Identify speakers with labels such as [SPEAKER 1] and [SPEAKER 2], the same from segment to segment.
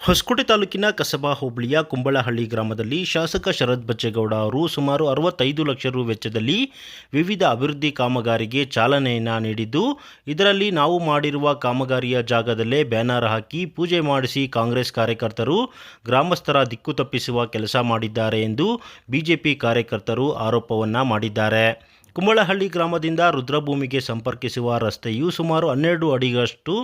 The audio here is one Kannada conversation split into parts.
[SPEAKER 1] ಹೊಸಕೋಟೆ ತಾಲೂಕಿನ ಕಸಬಾ ಹೋಬಳಿಯ ಕುಂಬಳಹಳ್ಳಿ ಗ್ರಾಮದಲ್ಲಿ ಶಾಸಕ ಶರತ್ ಬಚ್ಚೇಗೌಡ ಅವರು ಸುಮಾರು ಅರವತ್ತೈದು ಲಕ್ಷ ರು ವೆಚ್ಚದಲ್ಲಿ ವಿವಿಧ ಅಭಿವೃದ್ಧಿ ಕಾಮಗಾರಿಗೆ ಚಾಲನೆಯನ್ನು ನೀಡಿದ್ದು, ಇದರಲ್ಲಿ ನಾವು ಮಾಡಿರುವ ಕಾಮಗಾರಿಯ ಜಾಗದಲ್ಲೇ ಬ್ಯಾನರ್ ಹಾಕಿ ಪೂಜೆ ಮಾಡಿಸಿ ಕಾಂಗ್ರೆಸ್ ಕಾರ್ಯಕರ್ತರು ಗ್ರಾಮಸ್ಥರ ದಿಕ್ಕು ತಪ್ಪಿಸುವ ಕೆಲಸ ಮಾಡಿದ್ದಾರೆ ಎಂದು ಬಿಜೆಪಿ ಕಾರ್ಯಕರ್ತರು ಆರೋಪವನ್ನು ಮಾಡಿದ್ದಾರೆ. ಕುಂಬಳಹಳ್ಳಿ ಗ್ರಾಮದಿಂದ ರುದ್ರಭೂಮಿಗೆ ಸಂಪರ್ಕಿಸುವ ರಸ್ತೆಯು ಸುಮಾರು ಹನ್ನೆರಡು ಅಡಿಗಷ್ಟು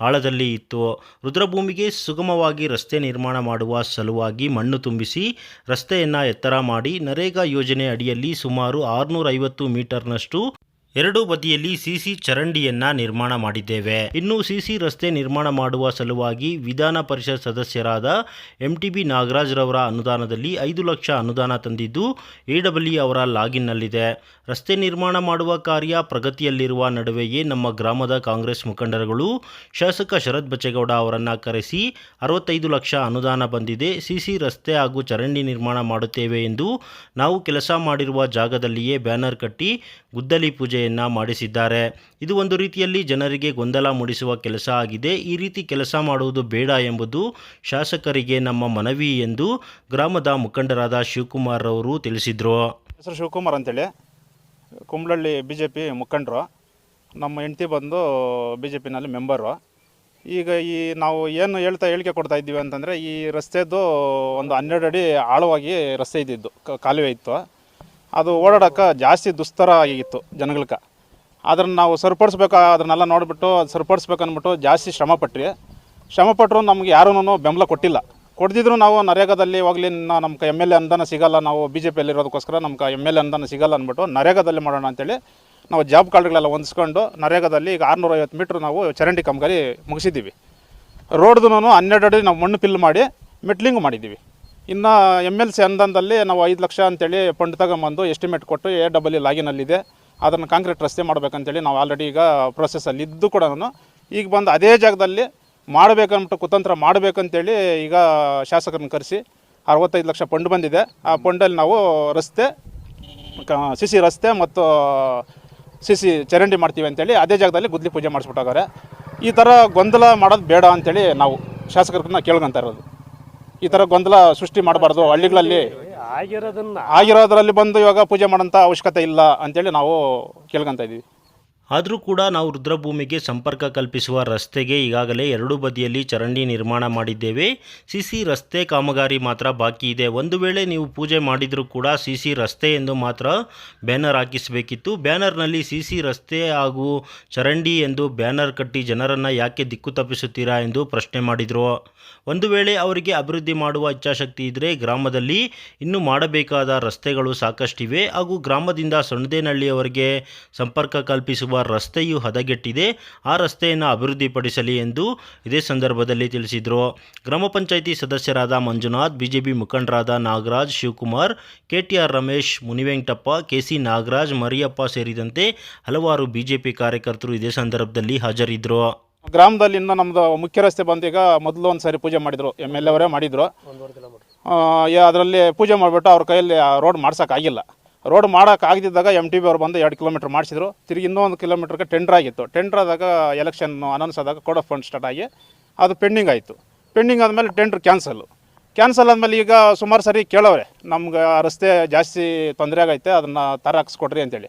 [SPEAKER 1] ಆಳದಲ್ಲಿ ಇತ್ತು. ರುದ್ರಭೂಮಿಗೆ ಸುಗಮವಾಗಿ ರಸ್ತೆ ನಿರ್ಮಾಣ ಮಾಡುವ ಸಲುವಾಗಿ ಮಣ್ಣು ತುಂಬಿಸಿ ರಸ್ತೆಯನ್ನು ಎತ್ತರ ಮಾಡಿ ನರೇಗಾ ಯೋಜನೆ ಅಡಿಯಲ್ಲಿ ಸುಮಾರು ಆರುನೂರೈವತ್ತು ಮೀಟರ್ನಷ್ಟು ಎರಡೂ ಬದಿಯಲ್ಲಿ ಸಿಸಿ ಚರಂಡಿಯನ್ನ ನಿರ್ಮಾಣ ಮಾಡಿದ್ದೇವೆ. ಇನ್ನು ಸಿಸಿ ರಸ್ತೆ ನಿರ್ಮಾಣ ಮಾಡುವ ಸಲುವಾಗಿ ವಿಧಾನ ಪರಿಷತ್ ಸದಸ್ಯರಾದ ಎಂಟಿಬಿ ನಾಗರಾಜ್ ರವರ ಅನುದಾನದಲ್ಲಿ ಐದು ಲಕ್ಷ ಅನುದಾನ ತಂದಿದ್ದು ಎಡಬ್ಲ್ಯೂ ಅವರ ಲಾಗಿನ್ನಲ್ಲಿದೆ. ರಸ್ತೆ ನಿರ್ಮಾಣ ಮಾಡುವ ಕಾರ್ಯ ಪ್ರಗತಿಯಲ್ಲಿರುವ ನಡುವೆಯೇ ನಮ್ಮ ಗ್ರಾಮದ ಕಾಂಗ್ರೆಸ್ ಮುಖಂಡರುಗಳು ಶಾಸಕ ಶರತ್ ಬಚ್ಚೇಗೌಡ ಅವರನ್ನು ಕರೆಸಿ ಅರವತ್ತೈದು ಲಕ್ಷ ಅನುದಾನ ಬಂದಿದೆ. ಸಿಸಿ ರಸ್ತೆ ಹಾಗೂ ಚರಂಡಿ ನಿರ್ಮಾಣ ಮಾಡುತ್ತೇವೆ ಎಂದು ನಾವು ಕೆಲಸ ಮಾಡಿರುವ ಜಾಗದಲ್ಲಿಯೇ ಬ್ಯಾನರ್ ಕಟ್ಟಿ ಗುದ್ದಲಿ ಪೂಜೆಯನ್ನು ಮಾಡಿಸಿದ್ದಾರೆ. ಇದು ಒಂದು ರೀತಿಯಲ್ಲಿ ಜನರಿಗೆ ಗೊಂದಲ ಮೂಡಿಸುವ ಕೆಲಸ ಆಗಿದೆ. ಈ ರೀತಿ ಕೆಲಸ ಮಾಡುವುದು ಬೇಡ ಎಂಬುದು ಶಾಸಕರಿಗೆ ನಮ್ಮ ಮನವಿ ಎಂದು ಗ್ರಾಮದ ಮುಖಂಡರಾದ ಶಿವಕುಮಾರ್ ಅವರು ತಿಳಿಸಿದರು.
[SPEAKER 2] ಹೆಸರು ಶಿವಕುಮಾರ್ ಅಂತೇಳಿ. ಕುಂಬ್ಳಳ್ಳಿ ಬಿ ಜೆ ಪಿ ಮುಖಂಡರು. ನಮ್ಮ ಹೆಂಡ್ತಿ ಬಂದು ಬಿ ಜೆ ಪಿನಲ್ಲಿ ಮೆಂಬರು. ಈಗ ಈ ನಾವು ಏನು ಹೇಳ್ತಾ ಹೇಳಿಕೆ ಕೊಡ್ತಾ ಇದ್ದೀವಿ ಅಂತಂದರೆ ಈ ರಸ್ತೆದು ಒಂದು ಹನ್ನೆರಡು ಅಡಿ ಆಳವಾಗಿ ರಸ್ತೆ ಇದ್ದಿದ್ದು ಕಾಲುವೆ ಇತ್ತು. ಅದು ಓಡಾಡೋಕೆ ಜಾಸ್ತಿ ದುಸ್ತರ ಆಗಿತ್ತು ಜನಗಳಿಗೆ ಅದನ್ನು ನಾವು ಸರಿಪಡಿಸ್ಬೇಕು ಅದನ್ನೆಲ್ಲ ನೋಡಿಬಿಟ್ಟು ಸರಿಪಡಿಸ್ಬೇಕು ಅಂದ್ಬಿಟ್ಟು ಜಾಸ್ತಿ ಶ್ರಮ ಪಟ್ರಿ ಶ್ರಮ ಪಟ್ಟರು ನಮ್ಗೆ ಯಾರೂ ಬೆಂಬಲ ಕೊಟ್ಟಿಲ್ಲ. ಕೊಡ್ದಿದ್ರು ನಾವು ನರೇಗಾದಲ್ಲಿ ಹೋಗ್ಲಿ ನಮ್ಗೆ ಎಂ ಎಲ್ ಎ ಅಂದಾನ ಸಿಗಲ್ಲ, ನಾವು ಬಿ ಜೆ ಪಿಯಲ್ಲಿ ಇರೋದಕ್ಕೋಸ್ಕರ ನಮ್ಗೆ ಎಂ ಎಲ್ ಎ ಅಂದಾನ ಸಿಗಲ್ಲ ಅಂದ್ಬಿಟ್ಟು ನರೇಗಾದಲ್ಲಿ ಮಾಡೋಣ ಅಂತೇಳಿ ನಾವು ಜಾಬ್ ಕಾರ್ಡ್ಗಳೆಲ್ಲ ಹೊಂದಿಸ್ಕೊಂಡು ನರೇಗಾದಲ್ಲಿ ಈಗ ಆರುನೂರ ಐವತ್ತು ಮೀಟ್ರ್ ನಾವು ಚರಂಡಿ ಕಾಮಗಾರಿ ಮುಗಿಸಿದ್ದೀವಿ. ರೋಡ್ದು ಹನ್ನೆರಡು ಅಡಿ ನಾವು ಮಣ್ಣು ಫಿಲ್ ಮಾಡಿ ಮೆಟ್ಲಿಂಗ್ ಮಾಡಿದ್ದೀವಿ. ಇನ್ನು ಎಂ ಎಲ್ ಸಿ ಅನುದಾನದಲ್ಲಿ ನಾವು ಐದು ಲಕ್ಷ ಅಂತೇಳಿ ಫಂಡ್ ತಗೊಂಬಂದು ಎಸ್ಟಿಮೇಟ್ ಕೊಟ್ಟು ಎ ಡಬಲ್ ಲಾಗಿನಲ್ಲಿದೆ. ಅದನ್ನು ಕಾಂಕ್ರೀಟ್ ರಸ್ತೆ ಮಾಡಬೇಕಂತೇಳಿ ನಾವು ಆಲ್ರೆಡಿ ಈಗ ಪ್ರೊಸೆಸ್ಸಲ್ಲಿ ಇದ್ದು ಕೂಡ ನಾನು. ಈಗ ಬಂದು ಅದೇ ಜಾಗದಲ್ಲಿ ಮಾಡಬೇಕಂದ್ಬಿಟ್ಟು ಕುತಂತ್ರ ಮಾಡಬೇಕಂತೇಳಿ ಈಗ ಶಾಸಕರನ್ನ ಕರೆಸಿ ಅರವತ್ತೈದು ಲಕ್ಷ ಫಂಡ್ ಬಂದಿದೆ. ಆ ಫಂಡಲ್ಲಿ ನಾವು ರಸ್ತೆ ಸಿಸಿ ರಸ್ತೆ ಮತ್ತು ಸಿಸಿ ಚರಂಡಿ ಮಾಡ್ತೀವಿ ಅಂತೇಳಿ ಅದೇ ಜಾಗದಲ್ಲಿ ಗುದ್ಲಿ ಪೂಜೆ ಮಾಡಿಸ್ಬಿಟ್ಟಾಗಾರೆ ಈ ಥರ ಗೊಂದಲ ಮಾಡೋದು ಬೇಡ ಅಂತೇಳಿ ನಾವು ಶಾಸಕರನ್ನ ಕೇಳ್ಕೊಂತ ಇರೋದು. ಈ ಥರ ಗೊಂದಲ ಸೃಷ್ಟಿ ಮಾಡಬಾರ್ದು. ಹಳ್ಳಿಗಳಲ್ಲಿ
[SPEAKER 3] ಆಗಿರೋದನ್ನ
[SPEAKER 2] ಆಗಿರೋದ್ರಲ್ಲಿ ಬಂದು ಇವಾಗ ಪೂಜೆ ಮಾಡೋಂಥ ಅವಶ್ಯಕತೆ ಇಲ್ಲ ಅಂತೇಳಿ ನಾವು ಕೇಳ್ಕೊಂತ ಇದ್ದೀವಿ
[SPEAKER 1] ಆದರೂ ಕೂಡ ನಾವು ರುದ್ರಭೂಮಿಗೆ ಸಂಪರ್ಕ ಕಲ್ಪಿಸುವ ರಸ್ತೆಗೆ ಈಗಾಗಲೇ ಎರಡೂ ಬದಿಯಲ್ಲಿ ಚರಂಡಿ ನಿರ್ಮಾಣ ಮಾಡಿದ್ದೇವೆ. ಸಿಸಿ ರಸ್ತೆ ಕಾಮಗಾರಿ ಮಾತ್ರ ಬಾಕಿ ಇದೆ. ಒಂದು ವೇಳೆ ನೀವು ಪೂಜೆ ಮಾಡಿದರೂ ಕೂಡ ಸಿಸಿ ರಸ್ತೆ ಎಂದು ಮಾತ್ರ ಬ್ಯಾನರ್ ಹಾಕಿಸಬೇಕಿತ್ತು. ಬ್ಯಾನರ್ನಲ್ಲಿ ಸಿಸಿ ರಸ್ತೆ ಹಾಗೂ ಚರಂಡಿ ಎಂದು ಬ್ಯಾನರ್ ಕಟ್ಟಿ ಜನರನ್ನು ಯಾಕೆ ದಿಕ್ಕು ತಪ್ಪಿಸುತ್ತೀರಾ ಎಂದು ಪ್ರಶ್ನೆ ಮಾಡಿದರು. ಒಂದು ವೇಳೆ ಅವರಿಗೆ ಅಭಿವೃದ್ಧಿ ಮಾಡುವ ಇಚ್ಛಾಶಕ್ತಿ ಇದ್ದರೆ ಗ್ರಾಮದಲ್ಲಿ ಇನ್ನೂ ಮಾಡಬೇಕಾದ ರಸ್ತೆಗಳು ಸಾಕಷ್ಟಿವೆ ಹಾಗೂ ಗ್ರಾಮದಿಂದ ಸೊಣದೇನಹಳ್ಳಿಯವರೆಗೆ ಸಂಪರ್ಕ ಕಲ್ಪಿಸುವ ರಸ್ತೆಯು ಹದಗೆಟ್ಟಿದೆ ಆ ರಸ್ತೆಯನ್ನು ಅಭಿವೃದ್ಧಿಪಡಿಸಲಿ ಎಂದು ಇದೇ ಸಂದರ್ಭದಲ್ಲಿ ತಿಳಿಸಿದರು. ಗ್ರಾಮ ಪಂಚಾಯಿತಿ ಸದಸ್ಯರಾದ ಮಂಜುನಾಥ್ ಬಿಜೆಪಿ ಮುಖಂಡರಾದ ನಾಗರಾಜ್ ಶಿವಕುಮಾರ್ ಕೆಟಿಆರ್ ರಮೇಶ್ ಮುನಿವೆಂಕಟಪ್ಪ ಕೆಸಿ ನಾಗರಾಜ್ ಮರಿಯಪ್ಪ ಸೇರಿದಂತೆ ಹಲವಾರು ಬಿಜೆಪಿ ಕಾರ್ಯಕರ್ತರು ಇದೇ ಸಂದರ್ಭದಲ್ಲಿ ಹಾಜರಿದ್ದರು
[SPEAKER 2] ಗ್ರಾಮದಲ್ಲಿಂದ ನಮ್ದು ನಮ್ಮದು ಮುಖ್ಯ ರಸ್ತೆ ಬಂದೀಗ ಈಗ ಮೊದಲು ಒಂದು ಸಾರಿ ಪೂಜೆ ಮಾಡಿದರು ಎಂ ಎಲ್ ಎ ಅವರೇ ಮಾಡಿದರು. ಅದರಲ್ಲಿ ಪೂಜೆ ಮಾಡಿಬಿಟ್ಟು ಅವ್ರ ಕೈಯಲ್ಲಿ ರೋಡ್ ಮಾಡ್ಸೋಕ್ಕಾಗಿಲ್ಲ. ರೋಡ್ ಮಾಡೋಕ್ಕಾಗದಿದ್ದಾಗ ಎಂ ಟಿ ಬಿ ಅವ್ರು ಬಂದು ಎರಡು ಕಿಲೋಮೀಟ್ರ್ ಮಾಡಿಸಿದ್ರು. ತಿರುಗಿ ಇನ್ನೊಂದು ಕಿಲೋಮೀಟ್ರಿಗೆ ಟೆಂಡರ್ ಆಗಿತ್ತು. ಟೆಂಡರ್ ಆದಾಗ ಎಲೆಕ್ಷನ್ ಅನೌನ್ಸ್ ಆದಾಗ ಕೋಡ್ ಆಫ್ ಫಂಡ್ ಸ್ಟಾರ್ಟ್ ಆಗಿ ಅದು ಪೆಂಡಿಂಗ್ ಆಯಿತು. ಪೆಂಡಿಂಗ್ ಆದಮೇಲೆ ಟೆಂಡ್ರ್ ಕ್ಯಾನ್ಸಲ್ ಕ್ಯಾನ್ಸಲ್ ಆದಮೇಲೆ ಈಗ ಸುಮಾರು ಸರಿ ಕೇಳವ್ರೆ, ನಮ್ಗೆ ರಸ್ತೆ ಜಾಸ್ತಿ ತೊಂದರೆ ಆಗೈತೆ, ಅದನ್ನು ತರ ಹಾಕ್ಸ್ಕೊಡ್ರಿ ಅಂತೇಳಿ.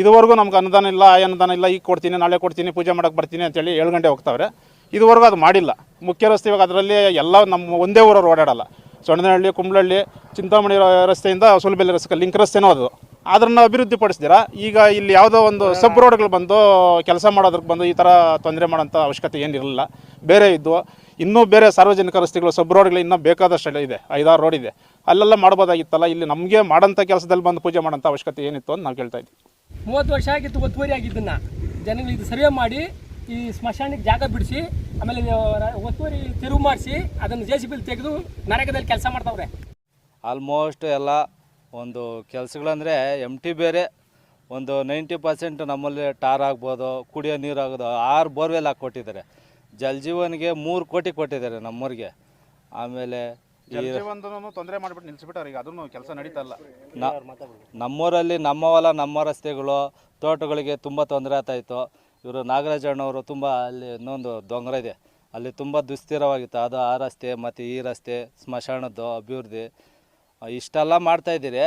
[SPEAKER 2] ಇದುವರೆಗೂ ನಮ್ಗೆ ಅನುದಾನ ಇಲ್ಲ ಆ ಅನುದಾನ ಇಲ್ಲ, ಈಗ ಕೊಡ್ತೀನಿ, ನಾಳೆ ಕೊಡ್ತೀನಿ, ಪೂಜೆ ಮಾಡಕ್ಕೆ ಬರ್ತೀನಿ ಅಂತೇಳಿ ಏಳು ಗಂಟೆ ಹೋಗ್ತಾವ್ರೆ. ಇದುವರೆಗೂ ಅದು ಮಾಡಿಲ್ಲ. ಮುಖ್ಯ ರಸ್ತೆ ಇವಾಗ ಅದರಲ್ಲಿ ಎಲ್ಲ ನಮ್ಮ ಒಂದೇ ಊರವ್ರು ಓಡಾಡಲ್ಲ. ಸೊಣ್ಣನಹಳ್ಳಿ ಕುಂಬ್ಳಹಳ್ಳಿ, ಚಿಂತಾಮಣಿ ರಸ್ತೆಯಿಂದ ಸುಲಭೆಲೆ ರಸ್ತೆ ಲಿಂಕ್ ರಸ್ತೆನೂ ಅದು. ಅದನ್ನು ಅಭಿವೃದ್ಧಿ ಪಡಿಸ್ತೀರಾ ಈಗ ಇಲ್ಲಿ ಯಾವುದೋ ಒಂದು ಸಬ್ ರೋಡ್ಗಳು ಬಂದು ಕೆಲಸ ಮಾಡೋದಕ್ಕೆ ಬಂದು ಈ ಥರ ತೊಂದರೆ ಮಾಡೋಂಥ ಅವಶ್ಯಕತೆ ಏನಿರಲಿಲ್ಲ. ಬೇರೆ ಇದ್ದು ಇನ್ನೂ ಬೇರೆ ಸಾರ್ವಜನಿಕ ರಸ್ತೆಗಳು, ಸಬ್ ರೋಡ್ಗಳು ಇನ್ನೂ ಬೇಕಾದಷ್ಟು ಇದೆ. ಐದಾರು ರೋಡ್ ಇದೆ. ಅಲ್ಲೆಲ್ಲ ಮಾಡ್ಬೋದಾಗಿತ್ತಲ್ಲ? ಇಲ್ಲಿ ನಮಗೆ ಮಾಡೋಂಥ ಕೆಲಸದಲ್ಲಿ ಬಂದು ಪೂಜೆ ಮಾಡೋಂಥ ಅವಶ್ಯಕತೆ ಏನಿತ್ತು ಅಂತ ನಾವು ಕೇಳ್ತಾ ಇದ್ವಿ.
[SPEAKER 3] ಮೂವತ್ತು ವರ್ಷ ಆಗಿತ್ತು, ಒತ್ತುವರಿ ಆಗಿದ್ದನ್ನು. ಜನಗಳಿಗೆ ಇದು ಸರ್ವೆ ಮಾಡಿ ಈ ಸ್ಮಶಾನಕ್ಕೆ ಜಾಗ ಬಿಡಿಸಿ ಆಮೇಲೆ ಒತ್ತುವರಿ ತಿರುವು ಮಾಡಿಸಿ ಅದನ್ನು ಜೆ ಸಿ ಬಿಲ್ ತೆಗೆದು ನರಕದಲ್ಲಿ ಕೆಲಸ ಮಾಡ್ತಾವ್ರೆ.
[SPEAKER 4] ಆಲ್ಮೋಸ್ಟ್ ಎಲ್ಲ ಒಂದು ಕೆಲಸಗಳಂದರೆ ಎಂ ಟಿ ಬೇರೆ ಒಂದು ನೈಂಟಿ ಪರ್ಸೆಂಟ್ ನಮ್ಮಲ್ಲಿ ಟಾರ್ ಆಗ್ಬೋದು ಕುಡಿಯೋ ನೀರು ಆಗೋದು ಆರು ಬೋರ್ವೆಲ್ ಹಾಕ್ಕೊಟ್ಟಿದ್ದಾರೆ ಜಲ್ ಜೀವನ್ಗೆ ಮೂರು ಕೋಟಿ ಕೊಟ್ಟಿದ್ದಾರೆ ನಮ್ಮೂರಿಗೆ. ಆಮೇಲೆ
[SPEAKER 2] ತೊಂದರೆ ಮಾಡಿಬಿಟ್ಟು ನಿಲ್ಲಿಸ್ಬಿಟ್ಟಾರೆ ಈಗ ಅದನ್ನು ಕೆಲಸ ನಡೀತಾ ಇಲ್ಲ.
[SPEAKER 4] ನಮ್ಮೂರಲ್ಲಿ ನಮ್ಮ ಹೊಲ ನಮ್ಮ ರಸ್ತೆಗಳು ತೋಟಗಳಿಗೆ ತುಂಬ ತೊಂದರೆ ಆಗ್ತಾಯಿತ್ತು ಇವರು ನಾಗರಾಜಣ್ಣವರು ತುಂಬ ಅಲ್ಲಿ ಇನ್ನೊಂದು ದೊಂಗರ ಇದೆ. ಅಲ್ಲಿ ತುಂಬ ದುಸ್ಥಿರವಾಗಿತ್ತು. ಅದು ಆ ರಸ್ತೆ ಮತ್ತು ಈ ರಸ್ತೆ, ಸ್ಮಶಾನದ್ದು, ಅಭಿವೃದ್ಧಿ ಇಷ್ಟೆಲ್ಲ ಮಾಡ್ತಾಯಿದ್ದೀರಿ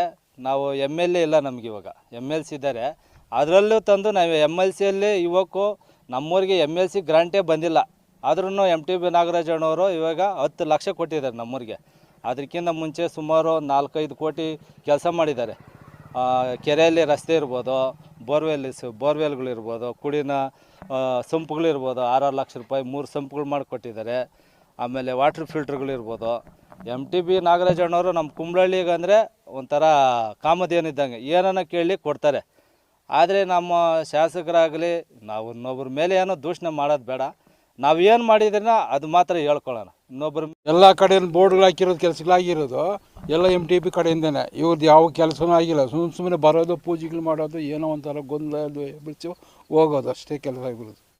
[SPEAKER 4] ನಾವು ಎಂ ಎಲ್ ಎ ಇಲ್ಲ ನಮ್ಗೆ ಇವಾಗ. ಎಂ ಎಲ್ ಸಿ ಇದ್ದಾರೆ. ಅದರಲ್ಲೂ ತಂದು ನಾವು ಎಂ ಎಲ್ ಸಿಯಲ್ಲಿ ಇವಕ್ಕೂ ನಮ್ಮೂರಿಗೆ ಎಂ ಎಲ್ ಸಿ ಗ್ರಾಂಟೇ ಬಂದಿಲ್ಲ. ಆದ್ರೂ ಎಂ ಟಿ ಬಿ ನಾಗರಾಜಣ್ಣವರು ಇವಾಗ ಹತ್ತು ಲಕ್ಷ ಕೊಟ್ಟಿದ್ದಾರೆ ನಮ್ಮೂರಿಗೆ. ಅದಕ್ಕಿಂತ ಮುಂಚೆ ಸುಮಾರು ನಾಲ್ಕೈದು ಕೋಟಿ ಕೆಲಸ ಮಾಡಿದ್ದಾರೆ. ಕೆರೆಯಲ್ಲಿ ರಸ್ತೆ ಇರ್ಬೋದು ಬೋರ್ವೆಲ್ ಬೋರ್ವೆಲ್ಗಳಿರ್ಬೋದು, ಕುಡಿನ ಸಂಪ್ಗಳಿರ್ಬೋದು, ಆರಾರು ಲಕ್ಷ ರೂಪಾಯಿ ಮೂರು ಸಂಪುಗಳು ಮಾಡಿಕೊಟ್ಟಿದ್ದಾರೆ. ಆಮೇಲೆ ವಾಟ್ರ್ ಫಿಲ್ಟ್ರ್ಗಳಿರ್ಬೋದು. ಎಂ ಟಿ ಬಿ ನಾಗರಾಜಣ್ಣವರು ನಮ್ಮ ಕುಂಬ್ಳಳ್ಳಿಗೆ ಅಂದರೆ ಒಂಥರ ಕಾಮದೇನಿದ್ದಂಗೆ ಏನನ್ನ ಕೇಳಿ ಕೊಡ್ತಾರೆ. ಆದರೆ ನಮ್ಮ ಶಾಸಕರಾಗಲಿ, ನಾವು ಇನ್ನೊಬ್ಬರ ಮೇಲೆ ಏನೋ ದೂಷಣೆ ಮಾಡೋದು ಬೇಡ. ನಾವು ಏನು ಮಾಡಿದ್ರನ್ನ ಅದು ಮಾತ್ರ ಹೇಳ್ಕೊಳ್ಳೋಣ. ಇನ್ನೊಬ್ಬರ
[SPEAKER 5] ಎಲ್ಲ ಕಡೆ ಬೋರ್ಡ್ಗಳು ಹಾಕಿರೋದು ಕೆಲಸಗಳಾಗಿರೋದು ಎಲ್ಲ ಎಂ ಟಿ ಪಿ ಕಡೆಯಿಂದನೇ. ಇವ್ರದ್ದು ಯಾವ ಕೆಲಸನೂ ಆಗಿಲ್ಲ. ಸುಮ್ಮನೆ ಸುಮ್ಮನೆ ಬರೋದು, ಪೂಜೆಗಳು ಮಾಡೋದು, ಏನೋ ಒಂಥರ ಗೊಂದಲ ಬಿಡಿಸಿ ಹೋಗೋದು. ಅಷ್ಟೇ ಕೆಲಸ ಆಗಿರೋದು